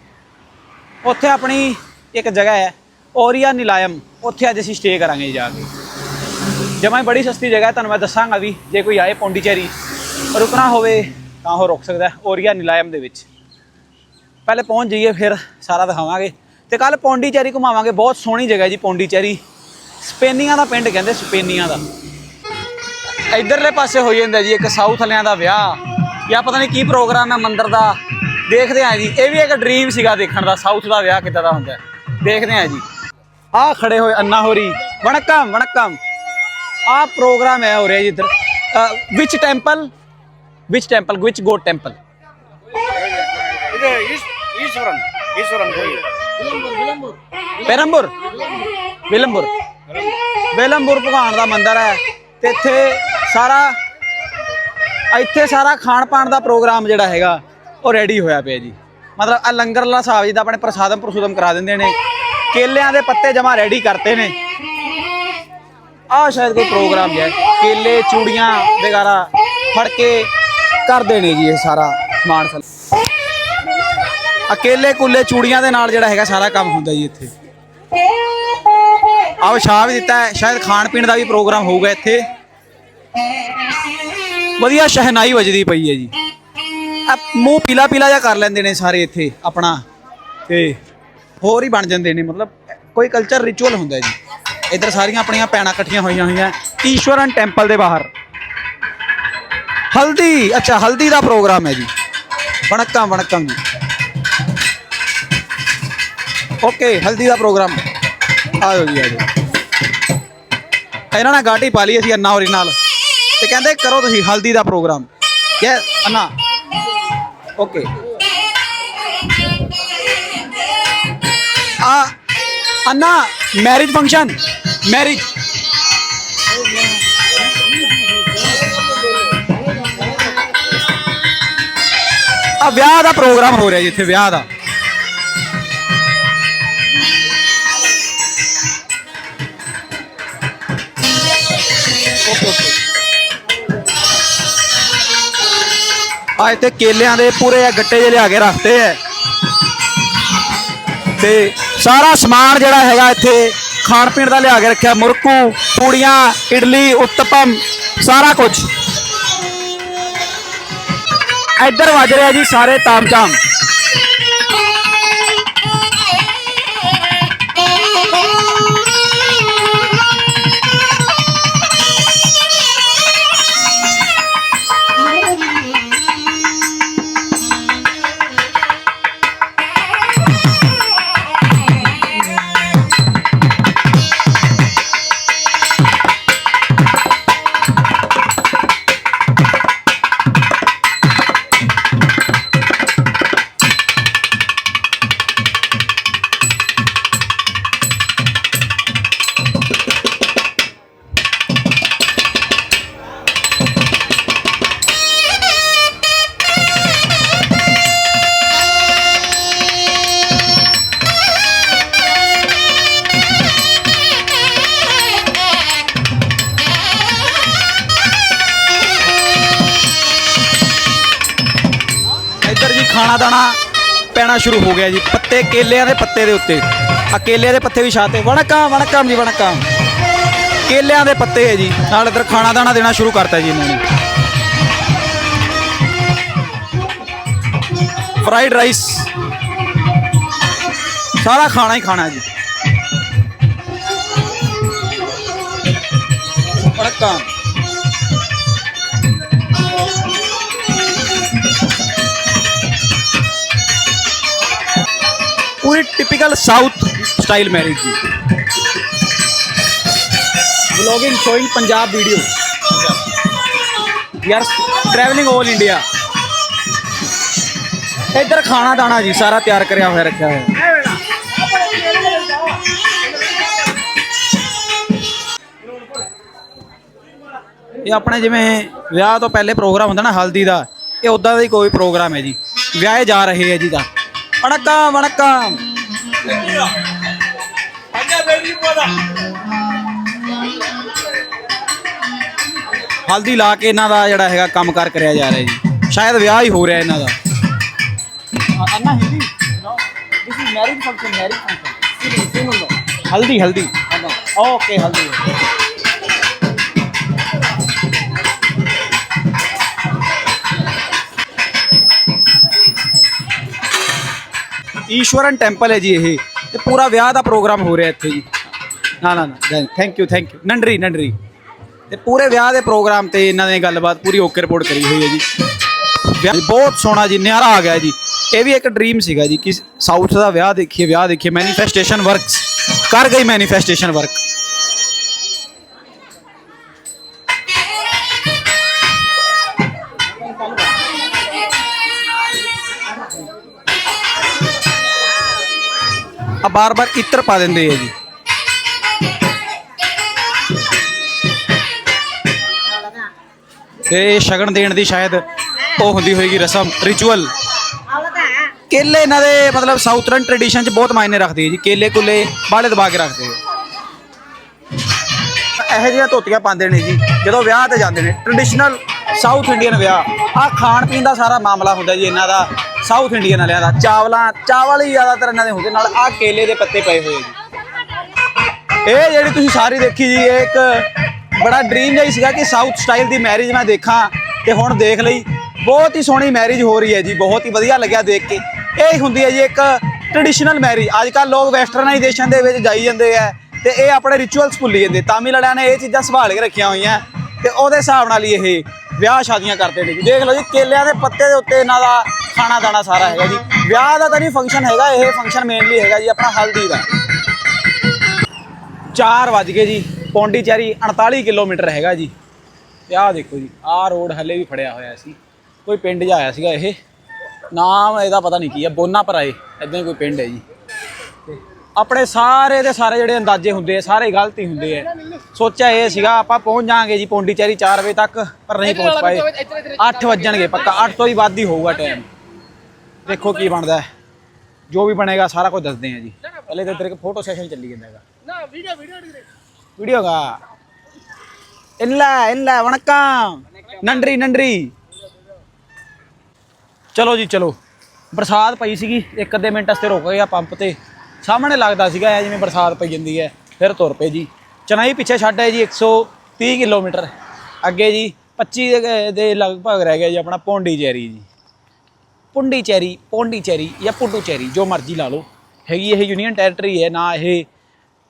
ਉੱਥੇ ਆਪਣੀ ਇੱਕ ਜਗ੍ਹਾ ਹੈ ਔਰੀਆ ਨਿਲਾਇਮ। ਉੱਥੇ ਅੱਜ ਅਸੀਂ ਸਟੇ ਕਰਾਂਗੇ ਜੀ ਜਾ ਕੇ। ਜਮਾਂ ਬੜੀ ਸਸਤੀ ਜਗ੍ਹਾ ਹੈ, ਤੁਹਾਨੂੰ ਮੈਂ ਦੱਸਾਂਗਾ ਵੀ, ਜੇ ਕੋਈ ਆਏ ਪੌਂਡੀਚੇਰੀ, ਰੁਕਣਾ ਹੋਵੇ ਤਾਂ ਉਹ ਰੁਕ ਸਕਦਾ ਹੈ ਔਰੀਆ ਨਿਲਾਇਮ ਦੇ ਵਿੱਚ। ਪਹਿਲੇ ਪਹੁੰਚ ਜਾਈਏ, ਫਿਰ ਸਾਰਾ ਦਿਖਾਵਾਂਗੇ। ਤੇ ਕੱਲ ਪੌਂਡੀਚੇਰੀ ਘੁਮਾਵਾਂਗੇ, ਬਹੁਤ ਸੋਹਣੀ ਜਗ੍ਹਾ ਜੀ ਪੌਂਡੀਚੇਰੀ। ਸਪੇਨੀਆਂ ਦਾ ਪਿੰਡ ਕਹਿੰਦੇ ਸਪੇਨੀਆਂ ਦਾ। ਇਧਰਲੇ ਪਾਸੇ ਹੋ ਜਾਂਦਾ ਜੀ ਇੱਕ ਸਾਊਥ ਵਾਲਿਆਂ ਦਾ ਵਿਆਹ। ਜਾਂ ਪਤਾ ਨਹੀਂ ਕੀ ਪ੍ਰੋਗਰਾਮ ਹੈ ਮੰਦਿਰ ਦਾ। ਦੇਖਦੇ ਆ ਜੀ ਇਹ ਵੀ ਇੱਕ ਡ੍ਰੀਮ ਸੀਗਾ ਦੇਖਣ ਦਾ ਸਾਊਥ ਦਾ ਵਿਆਹ ਕਿੱਦਾਂ ਦਾ ਹੁੰਦਾ। ਦੇਖਦੇ ਆ ਜੀ। ਆਹ ਖੜੇ ਹੋਏ ਅੰਨਾ ਹੋਰੀ ਵਣਕਮ ਵਣਕਮ। ਆਹ ਪ੍ਰੋਗਰਾਮ ਹੈ ਹੋ ਰਿਹਾ ਜੀ ਇੱਧਰ। ਵਿਚ ਟੈਂਪਲ ਵਿਚ ਟੈਂਪਲ ਵਿਚ ਗੋਡ ਟੈਂਪਲ ਪੇਰੰਬੁਰ ਵਿਲੰਬੁਰ ਵਿਲੰਬੁਰ ਭਗਵਾਨ ਦਾ ਮੰਦਿਰ ਹੈ ਤੇ ਇੱਥੇ ਸਾਰਾ ਇੱਥੇ ਸਾਰਾ ਖਾਣ ਪਾਣ ਦਾ ਪ੍ਰੋਗਰਾਮ ਜਿਹੜਾ ਹੈਗਾ, ਉਹ ਰੈਡੀ ਹੋਇਆ ਪਿਆ ਜੀ। ਮਤਲਬ ਆ ਲੰਗਰ ਵਾਲਾ ਹਿਸਾਬ ਜਿੱਦਾਂ ਆਪਣੇ ਪ੍ਰਸਾਦਮ ਪ੍ਰਸੂਦਮ ਕਰਾ ਦਿੰਦੇ ਨੇ। ਕੇਲਿਆਂ ਦੇ ਪੱਤੇ ਜਮਾ ਰੈਡੀ ਕਰਤੇ ਨੇ। ਆ ਸ਼ਾਇਦ ਕੋਈ ਪ੍ਰੋਗਰਾਮ ਹੈ ਕੇਲੇ, ਚੂੜੀਆਂ ਵਗੈਰਾ ਫੜ ਕੇ ਕਰਦੇ ਨੇ ਜੀ ਇਹ ਸਾਰਾ ਸਮਾਨ। ਅਕੇਲੇ ਆ ਕੁੱਲੇ, ਚੂੜੀਆਂ ਦੇ ਨਾਲ ਜਿਹੜਾ ਹੈਗਾ ਸਾਰਾ ਕੰਮ ਹੁੰਦਾ ਜੀ ਇੱਥੇ। ਆਹ ਛਾਹ ਵੀ ਦਿੱਤਾ ਹੈ। ਸ਼ਾਇਦ ਖਾਣ ਪੀਣ ਦਾ ਵੀ ਪ੍ਰੋਗਰਾਮ ਹੋਊਗਾ ਇੱਥੇ। ਵਧੀਆ ਸ਼ਹਿਨਾਈ ਵੱਜਦੀ ਪਈ ਹੈ ਜੀ। ਮੂੰਹ ਪੀਲਾ ਪੀਲਾ ਜਿਹਾ ਕਰ ਲੈਂਦੇ ਨੇ ਸਾਰੇ ਇੱਥੇ ਆਪਣਾ। ਤੇ ਹੋਰ ਹੀ ਬਣ ਜਾਂਦੇ ਨੇ, ਮਤਲਬ ਕੋਈ ਕਲਚਰ ਰਿਚੁਅਲ ਹੁੰਦਾ ਜੀ। ਇੱਧਰ ਸਾਰੀਆਂ ਆਪਣੀਆਂ ਪੈਣਾ ਇਕੱਠੀਆਂ ਹੋਈਆਂ ਹੋਈਆਂ ਈਸ਼ਵਰਨ ਟੈਂਪਲ ਦੇ ਬਾਹਰ। ਹਲਦੀ, ਅੱਛਾ, ਹਲਦੀ ਦਾ ਪ੍ਰੋਗਰਾਮ ਹੈ ਜੀ। ਵਣਕਮ ਵਣਕਮ ਜੀ। ਓਕੇ ਹਲਦੀ ਦਾ ਪ੍ਰੋਗਰਾਮ। ਆ ਜਾਓ ਜੀ ਆ ਜਾਓ ਇਹਨਾਂ ਨਾਲ ਗਾਟੀ ਪਾ ਲਈ ਅਸੀਂ ਅੰਨਾ ਹੋਰੀ ਨਾਲ ਤੇ ਕਹਿੰਦੇ ਕਰੋ ਤੁਸੀਂ ਹਲਦੀ ਦਾ ਪ੍ਰੋਗਰਾਮ। ਯੈ ਅੰਨਾ। ਓਕੇ। ਆ, ਅੰਨਾ ਮੈਰਿਜ ਫੰਕਸ਼ਨ ਮੈਰਿਜ ਆ, ਵਿਆਹ ਦਾ ਪ੍ਰੋਗਰਾਮ ਹੋ ਰਿਹਾ ਜੀ ਇੱਥੇ, ਵਿਆਹ ਦਾ। ਆ ਇੱਥੇ ਕੇਲਿਆਂ ਦੇ ਪੂਰੇ ਗੱਟੇ ਜਿਹੇ ਲਿਆ ਕੇ ਰੱਖਦੇ ਐ। ਤੇ ਸਾਰਾ ਸਮਾਨ ਜਿਹੜਾ ਹੈਗਾ ਇੱਥੇ ਖਾਣ ਪੀਣ ਦਾ ਲਿਆ ਕੇ ਰੱਖਿਆ। ਮੁਰਕੂ, ਪੂੜੀਆਂ, ਇਡਲੀ, ਉਤਪਮ, ਸਾਰਾ ਕੁਝ। ਇੱਧਰ ਵੱਜ ਰਿਹਾ ਜੀ ਸਾਰੇ ਤਾਮਝਾਮ। ਸ਼ੁਰੂ ਹੋ ਗਿਆ ਜੀ। ਪੱਤੇ ਕੇਲਿਆਂ ਦੇ ਪੱਤੇ ਦੇ ਉੱਤੇ। ਆ ਕੇਲਿਆਂ ਦੇ ਪੱਤੇ ਵੀ ਛਾਤੇ। ਵਣਕਮ ਵਣਕਮ ਜੀ, ਵਣਕਮ। ਕੇਲਿਆਂ ਦੇ ਪੱਤੇ ਹੈ ਜੀ। ਨਾਲ ਇੱਧਰ ਖਾਣਾ ਦਾਣਾ ਦੇਣਾ ਸ਼ੁਰੂ ਕਰਤਾ ਜੀ ਇਹਨਾਂ ਨੇ। Fried rice. ਸਾਰਾ ਖਾਣਾ ਹੀ ਖਾਣਾ ਜੀ। ਵਣਕਮ। पूरी टिपिकल साउथ स्टाइल मैरिज जी ब्लॉगिंग शोइंग पंजाब वीडियो यार ट्रैवलिंग ऑल इंडिया ਇੱਧਰ ਖਾਣਾ ਦਾਣਾ ਜੀ ਸਾਰਾ ਤਿਆਰ ਕਰਿਆ ਹੋਇਆ ਰੱਖਿਆ ਹੋਇਆ ਇਹ ਆਪਣੇ ਜਿਵੇਂ ਵਿਆਹ ਤੋਂ ਪਹਿਲੇ ਪ੍ਰੋਗਰਾਮ ਹੁੰਦਾ ਨਾ ਹਲਦੀ ਦਾ ਇਹ ਉਦਾਂ ਦਾ ਹੀ ਕੋਈ ਪ੍ਰੋਗਰਾਮ ਹੈ ਜੀ ਵਿਆਹੇ ਜਾ ਰਹੇ ਹੈ ਜੀ ਦਾ ਵਣਕਮ ਵਣਕਮ ਹਲਦੀ ਲਾ ਕੇ ਇਹਨਾਂ ਦਾ ਜਿਹੜਾ ਹੈਗਾ ਕੰਮ ਕਾਰ ਕਰਿਆ ਜਾ ਰਿਹਾ ਜੀ। ਸ਼ਾਇਦ ਵਿਆਹ ਹੀ ਹੋ ਰਿਹਾ ਇਹਨਾਂ ਦਾ। ਅੰਨਾ Hindi. No this is marriage function marriage function haldi haldi. Okay ਹਲਦੀ। ਈਸ਼ਵਰਨ ਟੈਂਪਲ ਹੈ ਜੀ ਇਹ ਤੇ ਪੂਰਾ ਵਿਆਹ ਦਾ ਪ੍ਰੋਗਰਾਮ ਹੋ ਰਿਹਾ ਇੱਥੇ ਜੀ। ਨਾ ਨਾ ਨਾ ਥੈਂਕ ਯੂ ਥੈਂਕ ਯੂ ਨੰਡਰੀ ਨੰਡਰੀ। ਤੇ ਪੂਰੇ ਵਿਆਹ ਦੇ ਪ੍ਰੋਗਰਾਮ ਤੇ ਇਹਨਾਂ ਨੇ ਗੱਲਬਾਤ ਪੂਰੀ ਓਕੇ ਰਿਪੋਰਟ ਕਰੀ ਹੋਈ ਹੈ ਜੀ। ਵਿਆਹ ਬਹੁਤ ਸੋਹਣਾ ਜੀ, ਨਿਆਰਾ ਆ ਗਿਆ ਜੀ। ਇਹ ਵੀ ਇੱਕ ਡ੍ਰੀਮ ਸੀਗਾ ਜੀ ਕਿ ਸਾਊਥ ਦਾ ਵਿਆਹ ਦੇਖੀਏ ਵਿਆਹ ਦੇਖੀਏ। ਮੈਨੀਫੈਸਟੇਸ਼ਨ ਵਰਕਸ ਕਰ ਗਈ ਮੈਨੀਫੈਸਟੇਸ਼ਨ ਵਰਕ ਬਾਰ-ਬਾਰ ਇਤਰ ਪਾ ਦਿੰਦੇ ਆ ਜੀ। ਤੇ ਸ਼ਗਨ ਦੇਣ ਦੀ ਸ਼ਾਇਦ ਉਹ ਹੁੰਦੀ ਹੋਏਗੀ ਰਸਮ ਰਿਚੁਅਲ ਕੇਲੇ ਇਹਨਾਂ ਦੇ ਮਤਲਬ ਸਾਊਥਰਨ ਟ੍ਰੈਡੀਸ਼ਨ ਚ ਬਹੁਤ ਮਾਇਨੇ ਰੱਖਦੇ ਆ ਜੀ। ਕੇਲੇ, ਕੁਲੇ ਬਾਲੇ ਦਬਾ ਕੇ ਰੱਖਦੇ ਆ। ਇਹੋ ਜਿਹੀਆਂ ਧੋਤੀਆਂ ਪਾਉਂਦੇ ਨੇ ਜੀ, ਜਦੋਂ ਵਿਆਹ ਤੇ ਜਾਂਦੇ ਨੇ। ਟ੍ਰੈਡੀਸ਼ਨਲ ਸਾਊਥ ਇੰਡੀਅਨ ਵਿਆਹ। ਆ ਖਾਣ ਪੀਣ ਦਾ ਸਾਰਾ ਮਾਮਲਾ ਹੁੰਦਾ ਜੀ ਇਹਨਾਂ ਦਾ। ਸਾਊਥ ਇੰਡੀਅਨ ਵਾਲਿਆਂ ਦਾ ਚਾਵਲਾਂ ਚਾਵਲ ਹੀ ਜ਼ਿਆਦਾਤਰ ਇਹਨਾਂ ਦੇ ਹੁੰਦੇ। ਨਾਲ ਆ ਕੇਲੇ ਦੇ ਪੱਤੇ ਪਏ ਹੋਏ ਜੀ ਇਹ ਜਿਹੜੀ ਤੁਸੀਂ ਸਾਰੀ ਦੇਖੀ ਜੀ, ਇਹ ਇੱਕ ਬੜਾ ਡ੍ਰੀਮ ਜਿਹਾ ਹੀ ਸੀਗਾ ਕਿ ਸਾਊਥ ਸਟਾਈਲ ਦੀ ਮੈਰਿਜ ਮੈਂ ਦੇਖਾਂ ਤੇ ਹੁਣ ਦੇਖ ਲਈ। ਬਹੁਤ ਹੀ ਸੋਹਣੀ ਮੈਰਿਜ ਹੋ ਰਹੀ ਹੈ ਜੀ। ਬਹੁਤ ਹੀ ਵਧੀਆ ਲੱਗਿਆ ਦੇਖ ਕੇ। ਇਹ ਹੁੰਦੀ ਹੈ ਜੀ ਇੱਕ ਟ੍ਰੈਡੀਸ਼ਨਲ ਮੈਰਿਜ ਅੱਜ ਕੱਲ ਲੋਕ ਵੈਸਟਰਨਾਈਜੇਸ਼ਨ ਦੇ ਵਿੱਚ ਜਾਈ ਜਾਂਦੇ ਆ ਤੇ ਇਹ ਆਪਣੇ ਰਿਚੁਅਲਸ ਭੁੱਲੀ ਜਾਂਦੇ। ਤਾਮਿਲ ਵਾਲਿਆਂ ਨੇ ਇਹ ਚੀਜ਼ਾਂ ਸੰਭਾਲ ਕੇ ਰੱਖੀਆਂ ਹੋਈਆਂ ਤੇ ਉਹਦੇ ਹਿਸਾਬ ਨਾਲ ਹੀ ਇਹ ਵਿਆਹ ਸ਼ਾਦੀਆਂ ਕਰਦੇ ਨੇ ਜੀ। ਦੇਖ ਲਓ ਜੀ, ਕੇਲਿਆਂ ਦੇ ਪੱਤੇ ਦੇ ਉੱਤੇ ਇਹਨਾਂ ਦਾ ਖਾਣਾ ਦਾਣਾ ਸਾਰਾ ਹੈਗਾ ਜੀ। ਵਿਆਹ ਦਾ ਤਾਂ ਨਹੀਂ ਫੰਕਸ਼ਨ ਹੈਗਾ, ਇਹ ਫੰਕਸ਼ਨ ਮੇਨਲੀ ਹੈਗਾ ਜੀ, ਆਪਣਾ ਹਲਦੀ ਦਾ। 4 ਵੱਜ ਗਏ ਜੀ, ਪੌਂਡੀਚੇਰੀ 48 ਕਿਲੋਮੀਟਰ ਹੈਗਾ ਜੀ। ਤੇ ਆਹ ਦੇਖੋ ਜੀ, ਆਹ ਰੋਡ ਹੱਲੇ ਵੀ ਫੜਿਆ ਹੋਇਆ ਸੀ। ਕੋਈ ਪਿੰਡ ਜਾ ਆਇਆ ਸੀਗਾ ਇਹ। ਨਾਮ ਇਹਦਾ ਪਤਾ ਨਹੀਂ ਕੀ ਹੈ ਬੋਨਾ ਪਰਾਏ ਇਦਾਂ ਹੀ ਕੋਈ ਪਿੰਡ ਹੈ ਜੀ। ਆਪਣੇ ਸਾਰੇ ਦੇ ਸਾਰੇ ਜਿਹੜੇ ਅੰਦਾਜ਼ੇ ਹੁੰਦੇ ਆ ਸਾਰੇ ਗਲਤ ਹੀ ਹੁੰਦੇ ਆ ਸੋਚਿਆ ਇਹ ਸੀਗਾ ਆਪਾਂ ਪਹੁੰਚ ਜਾਾਂਗੇ ਜੀ ਪੌਂਡੀਚੇਰੀ 4 ਵਜੇ ਤੱਕ ਪਰ ਨਹੀਂ ਪਹੁੰਚ ਪਾਏ 8 ਵੱਜਣਗੇ ਪੱਕਾ 8 ਤੋਂ ਹੀ ਵੱਧ ਹੀ ਹੋਊਗਾ ਟਾਈਮ ਦੇਖੋ ਕੀ ਬਣਦਾ ਹੈ ਜੋ ਵੀ ਬਣੇਗਾ ਸਾਰਾ ਕੁਝ ਦੱਸਦੇ ਆ ਜੀ ਪਹਿਲੇ ਤਾਂ ਤੇਰੇ ਕੋ ਫੋਟੋ ਸੈਸ਼ਨ ਚੱਲੀ ਜਾਂਦਾ ਹੈਗਾ ਨਾ ਵੀਡੀਓ ਵੀਡੀਓ வீடியோக்கா இல்ல இல்ல வணக்கம் ਨੰਡਰੀ ਨੰਡਰੀ ਚਲੋ ਜੀ ਚਲੋ ਬਰਸਾਤ ਪਈ ਸੀਗੀ ਇੱਕ ਅੱਧੇ ਮਿੰਟ ਵਾਸਤੇ ਰੁਕ ਗਏ ਆ ਪੰਪ ਤੇ ਸਾਹਮਣੇ ਲੱਗਦਾ ਸੀਗਾ, ਐ ਜਿਵੇਂ ਬਰਸਾਤ ਪਈ ਜਾਂਦੀ ਹੈ, ਫਿਰ ਤੁਰ ਪਏ ਜੀ। ਚਨਾਈ ਪਿੱਛੇ ਛੱਡ ਹੈ ਜੀ 130 ਕਿਲੋਮੀਟਰ। ਅੱਗੇ ਜੀ 25 ਦੇ- ਲਗਭਗ ਰਹਿ ਗਿਆ ਜੀ ਆਪਣਾ ਪੌਂਡੀ ਚੈਰੀ ਜੀ। ਪੁੰਡੀ ਚੈਰੀ ਪੌਂਡੀ ਜਾਂ ਪੁੱਡੂ ਜੋ ਮਰਜ਼ੀ ਲਾ ਲਓ। ਹੈਗੀ ਇਹ ਯੂਨੀਅਨ ਟੈਰੀਟਰੀ ਹੈ, ਨਾ ਇਹ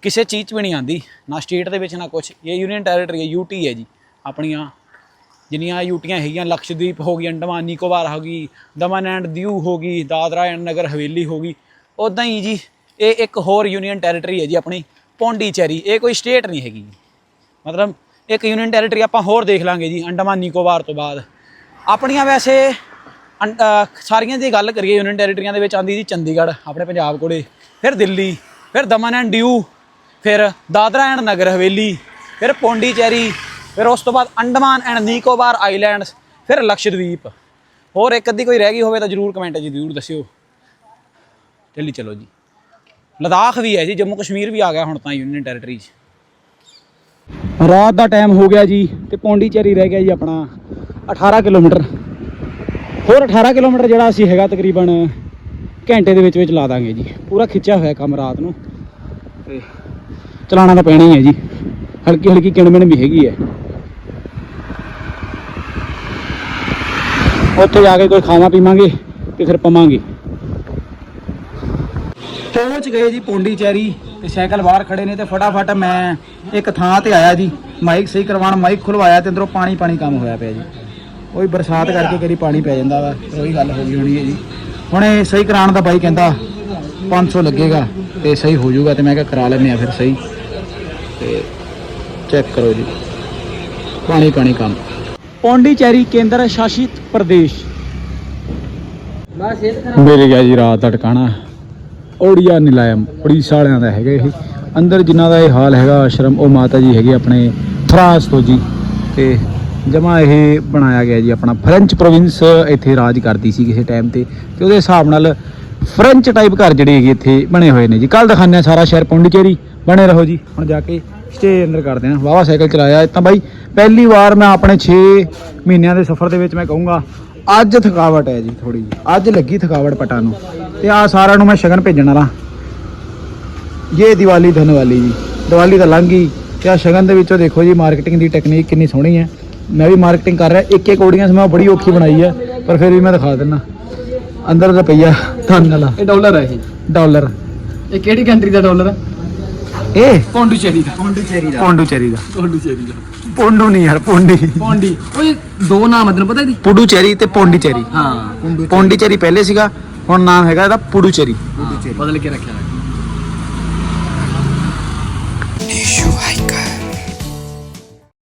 ਕਿਸੇ ਚੀਜ਼ 'ਚ ਵੀ ਨਹੀਂ ਆਂਦੀ ਨਾ ਸਟੇਟ ਦੇ ਵਿੱਚ ਨਾ ਕੁਝ ਇਹ ਯੂਨੀਅਨ ਟੈਰੀਟਰੀ ਹੈ, ਯੂਟੀ ਹੈ ਜੀ, ਆਪਣੀਆਂ ਜਿੰਨੀਆਂ ਯੂਟੀਆਂ ਹੈਗੀਆਂ, ਲਕਸ਼ਦੀਪ ਹੋ ਗਈ, ਅੰਡਮਾਨ ਨਿਕੋਬਾਰ ਹੋ ਗਈ, ਦਮਨ ਐਂਡ ਦਿਊ ਹੋ ਗਈ, ਦਾਦਰਾ ਐਂਡ ਨਗਰ ਹਵੇਲੀ ਹੋ ਗਈ ਉਦਾਂ ਹੀ ਜੀ ਇਹ ਇੱਕ ਹੋਰ ਯੂਨੀਅਨ ਟੈਰੀਟਰੀ ਹੈ ਜੀ ਆਪਣੀ, ਪੌਂਡੀਚੇਰੀ। ਇਹ ਕੋਈ ਸਟੇਟ ਨਹੀਂ ਹੈਗੀ। ਮਤਲਬ ਇੱਕ ਯੂਨੀਅਨ ਟੈਰੀਟਰੀ ਆਪਾਂ ਹੋਰ ਦੇਖ ਲਾਂਗੇ ਜੀ, ਅੰਡਮਾਨ ਨਿਕੋਬਾਰ ਤੋਂ ਬਾਅਦ। ਆਪਣੀਆਂ ਵੈਸੇ, ਅੰ- ਸਾਰੀਆਂ ਦੀ ਗੱਲ ਕਰੀਏ ਯੂਨੀਅਨ ਟੈਰੀਟਰੀਆਂ ਦੇ ਵਿੱਚ ਆਂਦੀ ਜੀ ਚੰਡੀਗੜ੍ਹ, ਆਪਣੇ ਪੰਜਾਬ ਕੋਲੇ, ਫਿਰ ਦਿੱਲੀ, ਫਿਰ ਦਮਨ ਐਂਡ ਦਿਊ, ਫਿਰ ਦਾਦਰਾ ਐਂਡ ਨਗਰ ਹਵੇਲੀ, ਫਿਰ ਪੌਂਡੀਚੇਰੀ, ਫਿਰ ਉਸ ਤੋਂ ਬਾਅਦ ਅੰਡਮਾਨ ਐਂਡ ਨਿਕੋਬਾਰ ਆਈਲੈਂਡਸ ਫਿਰ ਲਕਸ਼ਦਵੀਪ ਹੋਰ ਇੱਕ ਅੱਧੀ ਕੋਈ ਰਹਿ ਗਈ ਹੋਵੇ ਤਾਂ ਜਰੂਰ ਕਮੈਂਟ 'ਚ ਜਰੂਰ ਦੱਸਿਓ। ਚੱਲੀ ਚਲੋ ਜੀ। ਲਦਾਖ ਵੀ ਹੈ ਜੀ, ਜੰਮੂ ਕਸ਼ਮੀਰ ਵੀ ਆ ਗਿਆ ਹੁਣ ਤਾਂ ਯੂਨੀਅਨ ਟੈਰੀਟਰੀ 'ਚ। ਰਾਤ ਦਾ ਟਾਈਮ ਹੋ ਗਿਆ ਜੀ ਤੇ ਪੌਂਡੀਚੇਰੀ ਰਹਿ ਗਿਆ ਜੀ ਆਪਣਾ 18 ਕਿਲੋਮੀਟਰ। ਹੋਰ 18 ਕਿਲੋਮੀਟਰ ਜਿਹੜਾ ਅਸੀਂ ਹੈਗਾ ਤਕਰੀਬਨ ਘੰਟੇ ਦੇ ਵਿੱਚ ਵਿੱਚ ਲਾ ਦਾਂਗੇ ਜੀ। ਪੂਰਾ ਖਿੱਚਿਆ ਹੋਇਆ ਕੰਮ ਰਾਤ ਨੂੰ ਤੇ ਚਲਾਉਣਾ ਤਾਂ ਪੈਣਾ ਹੀ ਹੈ ਜੀ। ਹਲਕੀ ਹਲਕੀ ਕਿਣਮਿਣ ਵੀ ਹੈਗੀ ਹੈ। ਉੱਥੇ ਜਾ ਕੇ ਕੋਈ ਖਾਵਾਂ ਪੀਵਾਂਗੇ ਤੇ ਫਿਰ ਪਵਾਂਗੇ। ਪਹੁੰਚ ਗਏ ਜੀ ਪੌਂਡੀਚੇਰੀ ਤੇ ਸਾਈਕਲ ਬਾਹਰ ਖੜੇ ਨੇ ਤੇ ਫਟਾਫਟ ਮੈਂ ਇੱਕ ਥਾਂ ਤੇ ਆਇਆ ਜੀ। ਮਾਈਕ ਸਹੀ ਕਰਵਾਉਣ ਮਾਈਕ ਖੁਲਵਾਇਆ ਤੇ ਅੰਦਰੋਂ ਪਾਣੀ ਪਾਣੀ ਕੰਮ ਹੋਇਆ ਪਿਆ ਜੀ। ਉਹੀ ਬਰਸਾਤ ਕਰਕੇ ਕਰੀ ਪਾਣੀ ਪੈ ਜਾਂਦਾ ਵਾ ਉਹੀ ਗੱਲ ਹੋ ਗਈ ਹੋਣੀ ਹੈ ਜੀ। ਹੁਣ ਇਹ ਸਹੀ ਕਰਾਉਣ ਦਾ ਬਾਈ ਕਹਿੰਦਾ 500 ਲੱਗੇਗਾ ਤੇ ਸਹੀ ਹੋ ਜਾਊਗਾ ਤੇ ਮੈਂ ਕਿਹਾ ਕਰਾ ਲੈਂਦੇ ਆ ਫਿਰ ਸਹੀ। ਤੇ ਚੈੱਕ ਕਰੋ ਜੀ। ਪਾਣੀ ਪਾਣੀ ਕੰਮ। ਪੌਂਡੀਚੇਰੀ ਕੇਂਦਰ ਸ਼ਾਸਿਤ ਪ੍ਰਦੇਸ਼। ਬਸ ਇਹ ਮਿਲ ਗਿਆ ਜੀ ਰਾਤ ਦਾ ਟਿਕਾਣਾ। ਓੜੀਆ ਨਿਲਾਇਮ ਉੜੀਸਾ ਵਾਲਿਆਂ ਦਾ ਹੈਗਾ ਇਹ। ਅੰਦਰ ਜਿਨ੍ਹਾਂ ਦਾ ਇਹ ਹਾਲ ਹੈਗਾ, ਆਸ਼ਰਮ, ਉਹ ਮਾਤਾ ਜੀ ਹੈਗੇ ਆਪਣੇ ਫਰਾਂਸ ਤੋਂ ਜੀ। ਤੇ ਜਮਾ ਇਹ ਬਣਾਇਆ ਗਿਆ ਜੀ, ਆਪਣਾ ਫ੍ਰੈਂਚ ਪ੍ਰੋਵਿੰਸ ਇੱਥੇ ਰਾਜ ਕਰਦੀ ਸੀ ਕਿਸੇ ਟਾਈਮ ਤੇ। ਤੇ ਉਹਦੇ ਹਿਸਾਬ ਨਾਲ ਫ੍ਰੈਂਚ ਟਾਈਪ ਘਰ ਜਿਹੜੇ ਹੈਗੇ ਇੱਥੇ ਬਣੇ ਹੋਏ ਨੇ ਜੀ। ਕੱਲ ਦਿਖਾਉਂਦੇ ਹਾਂ ਸਾਰਾ ਸ਼ਹਿਰ ਪੌਂਡੀਚੇਰੀ। ਬਣੇ ਰਹੋ ਜੀ, ਹੁਣ ਜਾ ਕੇ ਸਟੇ ਅੰਦਰ ਕਰਦੇ ਹਾਂ। ਵਾਵਾ ਸਾਈਕਲ ਚਲਾਇਆ ਤਾਂ ਬਾਈ। ਪਹਿਲੀ ਵਾਰ ਮੈਂ ਆਪਣੇ 6 ਮਹੀਨਿਆਂ ਦੇ ਸਫ਼ਰ ਦੇ ਵਿੱਚ ਮੈਂ ਕਹੂੰਗਾ ਅੱਜ ਥਕਾਵਟ ਹੈ ਜੀ ਥੋੜੀ ਜੀ ਅੱਜ ਲੱਗੀ ਥਕਾਵਟ ਪਟਾ ਨੂੰ। ਤੇ ਆ ਸਾਰਿਆਂ ਨੂੰ ਮੈਂ ਸ਼ਗਨ ਭੇਜਣ ਵਾਲਾ। ਇਹ ਦੀਵਾਲੀ ਧਨ ਵਾਲੀ ਜੀ। ਦੀਵਾਲੀ ਤਾਂ ਲੰਘ ਗਈ। ਤੇ ਆ ਸ਼ਗਨ ਦੇ ਵਿੱਚੋਂ ਦੇਖੋ ਜੀ ਮਾਰਕੀਟਿੰਗ ਦੀ ਟੈਕਨੀਕ ਕਿੰਨੀ ਸੋਹਣੀ ਹੈ। ਮੈਂ ਵੀ ਮਾਰਕੀਟਿੰਗ ਕਰ ਰਿਹਾ। ਇੱਕ ਇੱਕ ਆਡੀਅנס ਮੈਂ ਬੜੀ ਔਖੀ ਬਣਾਈ ਹੈ। ਪਰ ਫਿਰ ਵੀ ਮੈਂ ਦਿਖਾ ਦਿੰਦਾ। ਅੰਦਰ ਰੁਪਈਆ ਧਨ ਵਾਲਾ। ਇਹ ਡਾਲਰ ਹੈ ਇਹ। ਡਾਲਰ। ਇਹ ਕਿਹੜੀ ਕੰਟਰੀ ਦਾ ਡਾਲਰ ਹੈ? ਇਹ? ਪੌਂਡੀਚੇਰੀ ਦਾ। ਪੌਂਡੀਚੇਰੀ ਦਾ। ਪੌਂਡੀਚੇਰੀ ਦਾ। ਪੌਂਡੂ ਨਹੀਂ ਯਾਰ ਪੌਂਡੀ। ਪੌਂਡੀ। ਓਏ ਦੋ ਨਾਮ ਆ ਤੈਨੂੰ ਪਤਾ ਇਹਦੀ? ਪੁਡੂਚੇਰੀ ਤੇ ਪੌਂਡੀਚੇਰੀ। ਹਾਂ। ਪੌਂਡੀਚੇਰੀ ਪਹਿਲੇ ਸੀਗਾ ਹੁਣ ਨਾਮ ਹੈਗਾ ਇਹਦਾ ਪੁਡੂਚੇਰੀ। ਬਦਲ ਕੇ ਰੱਖਿਆ।